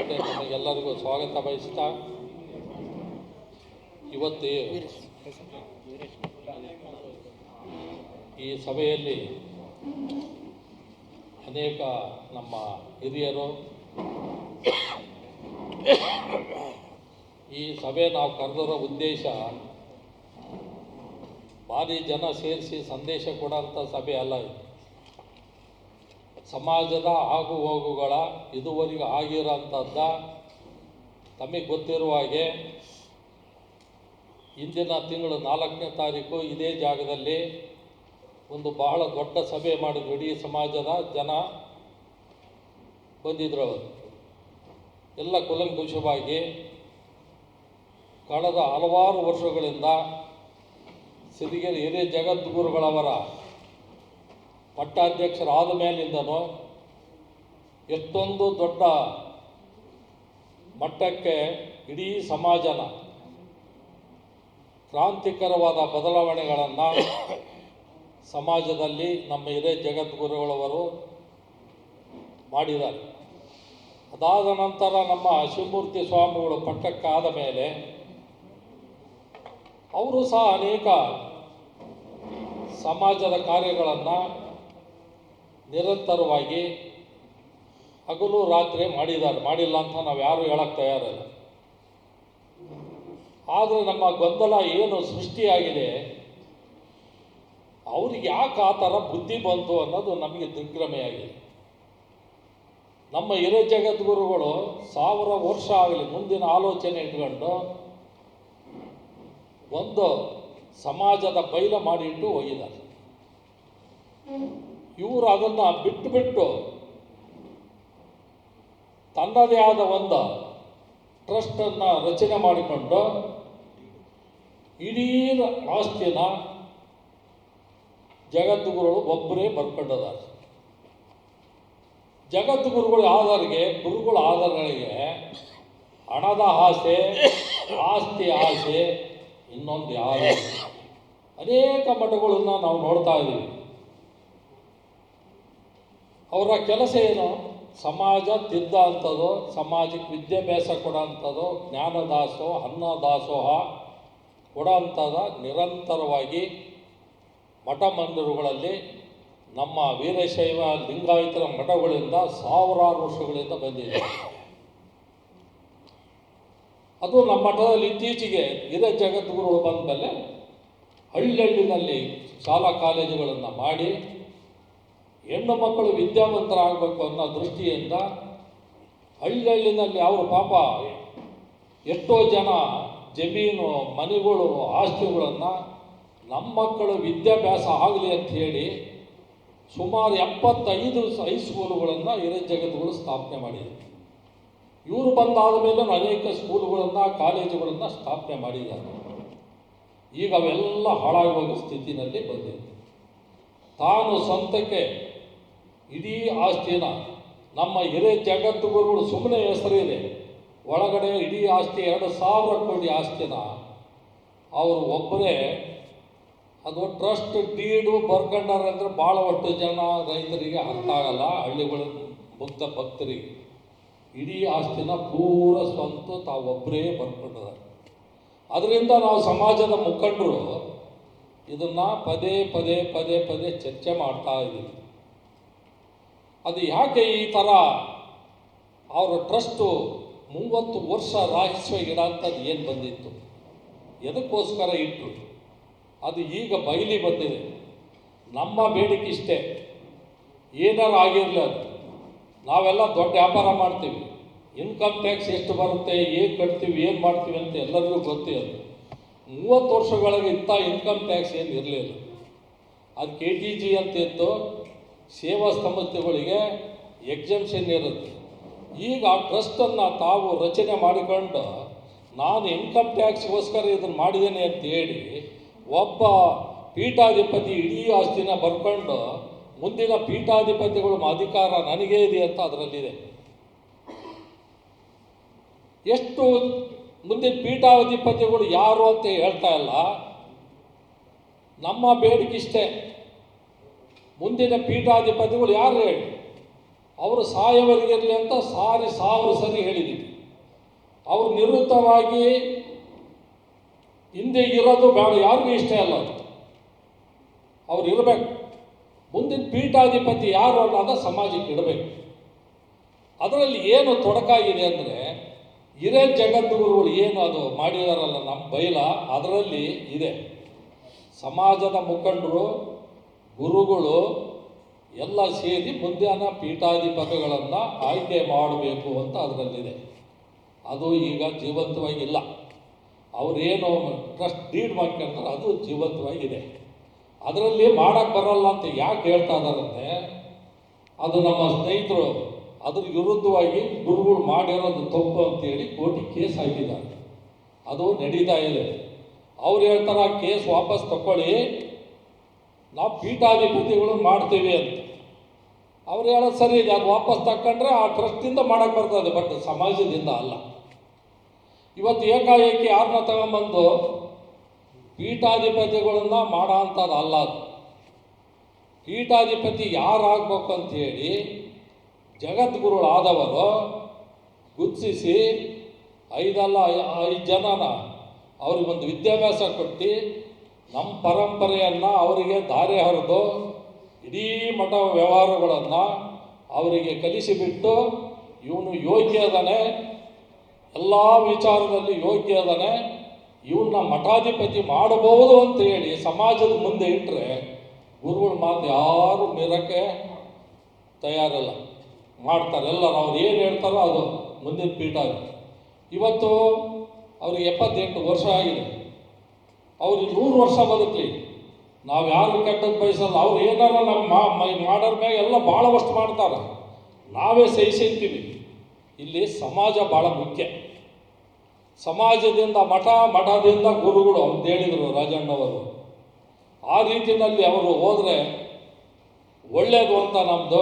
ಎಲ್ಲರಿಗೂ ಸ್ವಾಗತ ಬಯಸ್ತಾ ಇವತ್ತು ಈ ಸಭೆಯಲ್ಲಿ ಅನೇಕ ನಮ್ಮ ಹಿರಿಯರು ಈ ಸಭೆ ನಾವು ಕರೆದಿರೋ ಉದ್ದೇಶ ಭಾರಿ ಜನ ಸೇರಿಸಿ ಸಂದೇಶ ಕೊಡೋಂಥ ಸಭೆ ಅಲ್ಲ ಇದು. ಸಮಾಜದ ಆಗು ಹೋಗುಗಳ ಇದುವರೆಗೂ ಆಗಿರೋಂಥದ್ದ ತಮಗೆ ಗೊತ್ತಿರುವ ಹಾಗೆ ಇಂದಿನ ತಿಂಗಳು ನಾಲ್ಕನೇ ತಾರೀಕು ಇದೇ ಜಾಗದಲ್ಲಿ ಒಂದು ಬಹಳ ದೊಡ್ಡ ಸಭೆ ಮಾಡಿದ್ರು ಇಡೀ ಸಮಾಜದ ಜನ ಬಂದಿದ್ರು ಅವರು. ಎಲ್ಲ ಕುಲಂಕುಷವಾಗಿ ಕಳೆದ ಹಲವಾರು ವರ್ಷಗಳಿಂದ ಸಿರಿಗೆರೆ ಹಿರಿಯ ಜಗದ್ಗುರುಗಳವರ ಪಟ್ಟಾಧ್ಯಕ್ಷರಾದ ಮೇಲಿಂದನೂ ಎಷ್ಟೊಂದು ದೊಡ್ಡ ಮಟ್ಟಕ್ಕೆ ಇಡೀ ಸಮಾಜನ ಕ್ರಾಂತಿಕರವಾದ ಬದಲಾವಣೆಗಳನ್ನು ಸಮಾಜದಲ್ಲಿ ನಮ್ಮ ಹಿರಿಯ ಜಗದ್ಗುರುಗಳವರು ಮಾಡಿದ್ದಾರೆ. ಅದಾದ ನಂತರ ನಮ್ಮ ಶಿವಮೂರ್ತಿ ಸ್ವಾಮಿಗಳು ಪಟ್ಟಕ್ಕಾದ ಮೇಲೆ ಅವರು ಸಹ ಅನೇಕ ಸಮಾಜದ ಕಾರ್ಯಗಳನ್ನು ನಿರಂತರವಾಗಿ ಹಗಲು ರಾತ್ರಿ ಮಾಡಿದ್ದಾರೆ. ಮಾಡಿಲ್ಲ ಅಂತ ನಾವು ಯಾರು ಹೇಳಕ್ಕೆ ತಯಾರಲ್ಲ. ಆದರೆ ನಮ್ಮ ಗೊಂದಲ ಏನು ಸೃಷ್ಟಿಯಾಗಿದೆ? ಅವ್ರಿಗೆ ಯಾಕೆ ಆ ಥರ ಬುದ್ಧಿ ಬಂತು ಅನ್ನೋದು ನಮಗೆ ದಿಗ್ಭ್ರಮೆಯಾಗಿದೆ. ನಮ್ಮ ಹಿರಿಯ ಜಗದ್ಗುರುಗಳು ಸಾವಿರ ವರ್ಷ ಆಗಲಿ ಮುಂದಿನ ಆಲೋಚನೆ ಇಟ್ಕೊಂಡು ಒಂದು ಸಮಾಜದ ಬೈಲ ಮಾಡಿಟ್ಟು ಹೋಗಿದ್ದಾರೆ. ಇವರು ಅದನ್ನು ಬಿಟ್ಟು ಬಿಟ್ಟು ತನ್ನದೇ ಆದ ಒಂದು ಟ್ರಸ್ಟನ್ನು ರಚನೆ ಮಾಡಿಕೊಂಡು ಇಡೀ ಆಸ್ತಿನ ಜಗದ್ಗುರುಗಳು ಒಬ್ಬರೇ ಬರ್ಕೊಂಡಿದ್ದಾರೆ ಜಗದ್ಗುರುಗಳ ಆಧಾರಿಗೆ, ಗುರುಗಳ ಆಧಾರಗಳಿಗೆ ಹಣದ ಆಸೆ, ಆಸ್ತಿ ಆಸೆ ಇನ್ನೊಂದು ಯಾರು ಅನೇಕ ಮಠಗಳನ್ನು ನಾವು ನೋಡ್ತಾ ಇದ್ದೀವಿ. ಅವರ ಕೆಲಸ ಏನು? ಸಮಾಜ ತಿದ್ದ ಅಂಥದ್ದು ಸಮಾಜಕ್ಕೆ ವಿದ್ಯಾಭ್ಯಾಸ ಕೊಡೋ ಅಂಥದ್ದು ಜ್ಞಾನದಾಸೋಹ ಅನ್ನದಾಸೋಹ ಕೊಡೋ ಅಂಥದ ನಿರಂತರವಾಗಿ ಮಠ ಮಂದಿರಗಳಲ್ಲಿ ನಮ್ಮ ವೀರಶೈವ ಲಿಂಗಾಯತರ ಮಠಗಳಿಂದ ಸಾವಿರಾರು ವರ್ಷಗಳಿಂದ ಬಂದಿದೆ. ಅದು ನಮ್ಮ ಮಠದಲ್ಲಿ ಇತ್ತೀಚೆಗೆ ಹಿರಿಯ ಜಗದ್ಗುರುಗಳು ಬಂದ ಮೇಲೆ ಹಳ್ಳಿಹಳ್ಳಿನಲ್ಲಿ ಶಾಲಾ ಕಾಲೇಜುಗಳನ್ನು ಮಾಡಿ ಹೆಣ್ಣು ಮಕ್ಕಳು ವಿದ್ಯಾವಂತರಾಗಬೇಕು ಅನ್ನೋ ದೃಷ್ಟಿಯಿಂದ ಹಳ್ಳಿಹಳ್ಳಿನಲ್ಲಿ ಅವರು ಪಾಪ ಎಷ್ಟೋ ಜನ ಜಮೀನು, ಮನೆಗಳು, ಆಸ್ತಿಗಳನ್ನು ನಮ್ಮ ಮಕ್ಕಳು ವಿದ್ಯಾಭ್ಯಾಸ ಆಗಲಿ ಅಂತ ಹೇಳಿ ಸುಮಾರು ಎಪ್ಪತ್ತೈದು ಹೈಸ್ಕೂಲುಗಳನ್ನು ಹಿರಿಯ ಜಗತ್ತುಗಳು ಸ್ಥಾಪನೆ ಮಾಡಿದ್ರು. ಇವರು ಬಂದಾದ ಮೇಲೆ ಅನೇಕ ಸ್ಕೂಲುಗಳನ್ನು, ಕಾಲೇಜುಗಳನ್ನು ಸ್ಥಾಪನೆ ಮಾಡಿದ್ದಾರೆ. ಈಗ ಅವೆಲ್ಲ ಹಾಳಾಗುವ ಸ್ಥಿತಿನಲ್ಲಿ ಬಂದಿದೆ. ತಾನು ಸ್ವಂತಕ್ಕೆ ಇಡೀ ಆಸ್ತಿನ ನಮ್ಮ ಹಿರೇ ಜಗತ್ತು ಗುರುಗಳು ಸುಮ್ಮನೆ ಹೆಸರಿದೆ. ಒಳಗಡೆ ಇಡೀ ಆಸ್ತಿ ಎರಡು ಸಾವಿರ ಕೋಟಿ ಆಸ್ತಿನ ಅವರು ಒಬ್ಬರೇ. ಅದು ಟ್ರಸ್ಟ್ ಡೀಡು ಬರ್ಕೊಂಡಾರೆ ಅಂದ್ರೆ ಭಾಳ ಒಟ್ಟು ಜನ ರೈತರಿಗೆ ಅರ್ಥ ಆಗಲ್ಲ. ಹಳ್ಳಿಗಳ ಮುಗ್ಧ ಭಕ್ತರಿಗೆ ಇಡೀ ಆಸ್ತಿನ ಪೂರ ಸ್ವಂತ ತಾವೊಬ್ಬರೇ ಬರ್ಕೊಂಡಿದ್ದಾರೆ. ಅದರಿಂದ ನಾವು ಸಮಾಜದ ಮುಖಂಡರು ಇದನ್ನು ಪದೇ ಪದೇ ಪದೇ ಪದೇ ಚರ್ಚೆ ಮಾಡ್ತಾ ಇದ್ದೀವಿ. ಅದು ಯಾಕೆ ಈ ಥರ? ಅವರ ಟ್ರಸ್ಟು ಮೂವತ್ತು ವರ್ಷ ರಹಸ್ಯ ಅಂತದ್ದು ಏನು ಬಂದಿತ್ತು? ಎದಕ್ಕೋಸ್ಕರ ಇಟ್ಟು ಅದು ಈಗ ಬಯಲಿ ಬಂದಿದೆ. ನಮ್ಮ ಬೇಡಿಕೆ ಇಷ್ಟೇ. ಏನಾರು ಆಗಿರಲಿ ಅದು. ನಾವೆಲ್ಲ ದೊಡ್ಡ ವ್ಯಾಪಾರ ಮಾಡ್ತೀವಿ. ಇನ್ಕಮ್ ಟ್ಯಾಕ್ಸ್ ಎಷ್ಟು ಬರುತ್ತೆ, ಏನು ಕಟ್ತೀವಿ, ಏನು ಮಾಡ್ತೀವಿ ಅಂತ ಎಲ್ಲರಿಗೂ ಗೊತ್ತೇ ಅದು. ಮೂವತ್ತು ವರ್ಷಗಳಿಗೆ ಇಂಥ ಇನ್ಕಮ್ ಟ್ಯಾಕ್ಸ್ ಏನು ಇರಲಿಲ್ಲ. ಅದು ಕೆ ಟಿ ಜಿ ಅಂತ ಇತ್ತು. ಸೇವಾ ಸಂಸ್ಥೆಗಳಿಗೆ ಎಕ್ಸಮ್ಷನ್ ಇರುತ್ತೆ. ಈಗ ಆ ಟ್ರಸ್ಟನ್ನು ತಾವು ರಚನೆ ಮಾಡಿಕೊಂಡು ನಾನು ಇನ್ಕಮ್ ಟ್ಯಾಕ್ಸ್ಗೋಸ್ಕರ ಇದನ್ನು ಮಾಡಿದ್ದೇನೆ ಅಂತ ಹೇಳಿ ಒಬ್ಬ ಪೀಠಾಧಿಪತಿ ಇಡೀ ಆಸ್ತಿನ ಬರ್ಕೊಂಡು ಮುಂದಿನ ಪೀಠಾಧಿಪತಿಗಳು ಅಧಿಕಾರ ನನಗೇ ಇದೆ ಅಂತ ಅದರಲ್ಲಿದೆ. ಎಷ್ಟು ಮುಂದಿನ ಪೀಠಾಧಿಪತಿಗಳು ಯಾರು ಅಂತ ಹೇಳ್ತಾ ಇಲ್ಲ. ನಮ್ಮ ಬೇಡಿಕೆ ಇಷ್ಟೇ. ಮುಂದಿನ ಪೀಠಾಧಿಪತಿಗಳು ಯಾರು ಹೇಳಿ? ಅವರು ಸಾಯವರಿಗಿರಲಿ ಅಂತ ಸಾರಿ ಸಾವಿರ ಸರಿ ಹೇಳಿದ್ದೀವಿ ಅವರು ನಿವೃತ್ತವಾಗಿ ಹಿಂದೆ ಇರೋದು ಬೇಡ, ಯಾರಿಗೂ ಇಷ್ಟ ಇಲ್ಲ ಅವ್ರು ಇರಬೇಕು. ಮುಂದಿನ ಪೀಠಾಧಿಪತಿ ಯಾರು ಅನ್ನೋದ ಸಮಾಜಕ್ಕೆ ಇಡಬೇಕು. ಅದರಲ್ಲಿ ಏನು ತೊಡಕಾಗಿದೆ ಅಂದರೆ ಇರೇ ಜಗದ್ಗುರುಗಳು ಏನು ಅದು ಮಾಡಿದಾರಲ್ಲ ನಮ್ಮ ಬೈಲ, ಅದರಲ್ಲಿ ಇದೆ. ಸಮಾಜದ ಮುಖಂಡರು ಗುರುಗಳು ಎಲ್ಲ ಸೇರಿ ಮುಂದ್ಯಾನ ಪೀಠಾಧಿಪತಿಗಳನ್ನು ಆಯ್ಕೆ ಮಾಡಬೇಕು ಅಂತ ಅದರಲ್ಲಿದೆ. ಅದು ಈಗ ಜೀವಂತವಾಗಿಲ್ಲ. ಅವರೇನು ಟ್ರಸ್ಟ್ ಡೀಡ್ ಮಾಡ್ಕೊಂತಾರೆ ಅದು ಜೀವಂತವಾಗಿದೆ. ಅದರಲ್ಲಿ ಮಾಡಕ್ಕೆ ಬರಲ್ಲ ಅಂತ ಯಾಕೆ ಹೇಳ್ತಾ ಇದ್ದಾರಂತೆ ಅದು ನಮ್ಮ ಸ್ನೇಹಿತರು ಅದ್ರ ವಿರುದ್ಧವಾಗಿ ಗುರುಗಳು ಮಾಡಿರೋದು ತಪ್ಪು ಅಂತೇಳಿ ಕೋಟಿ ಕೇಸ್ ಹಾಕಿದ್ದಾರೆ. ಅದು ನಡೀತಾ ಇದೆ. ಅವ್ರು ಹೇಳ್ತಾರೆ ಆ ಕೇಸ್ ವಾಪಸ್ ತಗೊಳ್ಳಿ ನಾವು ಪೀಠಾಧಿಪತಿಗಳು ಮಾಡ್ತೀವಿ ಅಂತ. ಅವ್ರು ಹೇಳೋದು ಸರಿ ಇದೆ, ಅದು ವಾಪಸ್ ತಕ್ಕಂಡ್ರೆ ಆ ಟ್ರಸ್ಟಿಂದ ಮಾಡಕ್ಕೆ ಬರ್ತದೆ, ಬಟ್ ಸಮಾಜದಿಂದ ಅಲ್ಲ. ಇವತ್ತು ಏಕಾಏಕಿ ಯಾರನ್ನ ತಗೊಂಬಂದು ಪೀಠಾಧಿಪತಿಗಳನ್ನ ಮಾಡೋ ಅಂಥದ್ದು ಅಲ್ಲ ಅದು. ಪೀಠಾಧಿಪತಿ ಯಾರಾಗಬೇಕು ಜಗದ್ಗುರುಗಳು ಆದವರು ಗುರುತಿಸಿ ಐದಲ್ಲ ಐದು ಜನನ ಅವ್ರಿಗೊಂದು ವಿದ್ಯಾಭ್ಯಾಸ ಕೊಟ್ಟು ನಮ್ಮ ಪರಂಪರೆಯನ್ನು ಅವರಿಗೆ ದಾರಿ ಹರಿದು ಇಡೀ ಮಠ ವ್ಯವಹಾರಗಳನ್ನು ಅವರಿಗೆ ಕಲಿಸಿಬಿಟ್ಟು ಇವನು ಯೋಗ್ಯ ಅದಾನೆ ಎಲ್ಲ ವಿಚಾರದಲ್ಲಿ ಯೋಗ್ಯ ಅದಾನೆ ಇವನ್ನ ಮಠಾಧಿಪತಿ ಮಾಡಬಹುದು ಅಂತ ಹೇಳಿ ಸಮಾಜದ ಮುಂದೆ ಇಟ್ಟರೆ ಗುರುಗಳ ಮಾತು ಯಾರು ಮೀರಕ್ಕೆ ತಯಾರಲ್ಲ. ಮಾಡ್ತಾರೆ. ಎಲ್ಲರೂ ಅವ್ರು ಏನು ಹೇಳ್ತಾರೋ ಅದು ಮುಂದಿನ ಪೀಠ ಇವತ್ತು ಅವ್ರಿಗೆ ಎಪ್ಪತ್ತೆಂಟು ವರ್ಷ ಆಗಿದೆ. ಅವ್ರಿಗೆ ನೂರು ವರ್ಷ ಬದುಕಲಿ. ನಾವು ಯಾರು ಕೆಟ್ಟದ್ದು ಬಯಸಲ್ಲ, ಅವ್ರು ಏನಾರ ನಮ್ಮ ಮಾಡೋರ್ ಮ್ಯಾಗ ಎಲ್ಲ ಭಾಳ ವಸ್ತು ಮಾಡ್ತಾರೆ. ನಾವೇ ಸಹಿಸಿಂತೀವಿ ಇಲ್ಲಿ ಸಮಾಜ ಭಾಳ ಮುಖ್ಯ. ಸಮಾಜದಿಂದ, ಮಠ, ಮಠದಿಂದ ಗುರುಗಳು ಅಂತ ಹೇಳಿದರು ರಾಜಣ್ಣವರು. ಆ ರೀತಿಯಲ್ಲಿ ಅವರು ಹೋದರೆ ಒಳ್ಳೆಯದು ಅಂತ ನಮ್ಮದು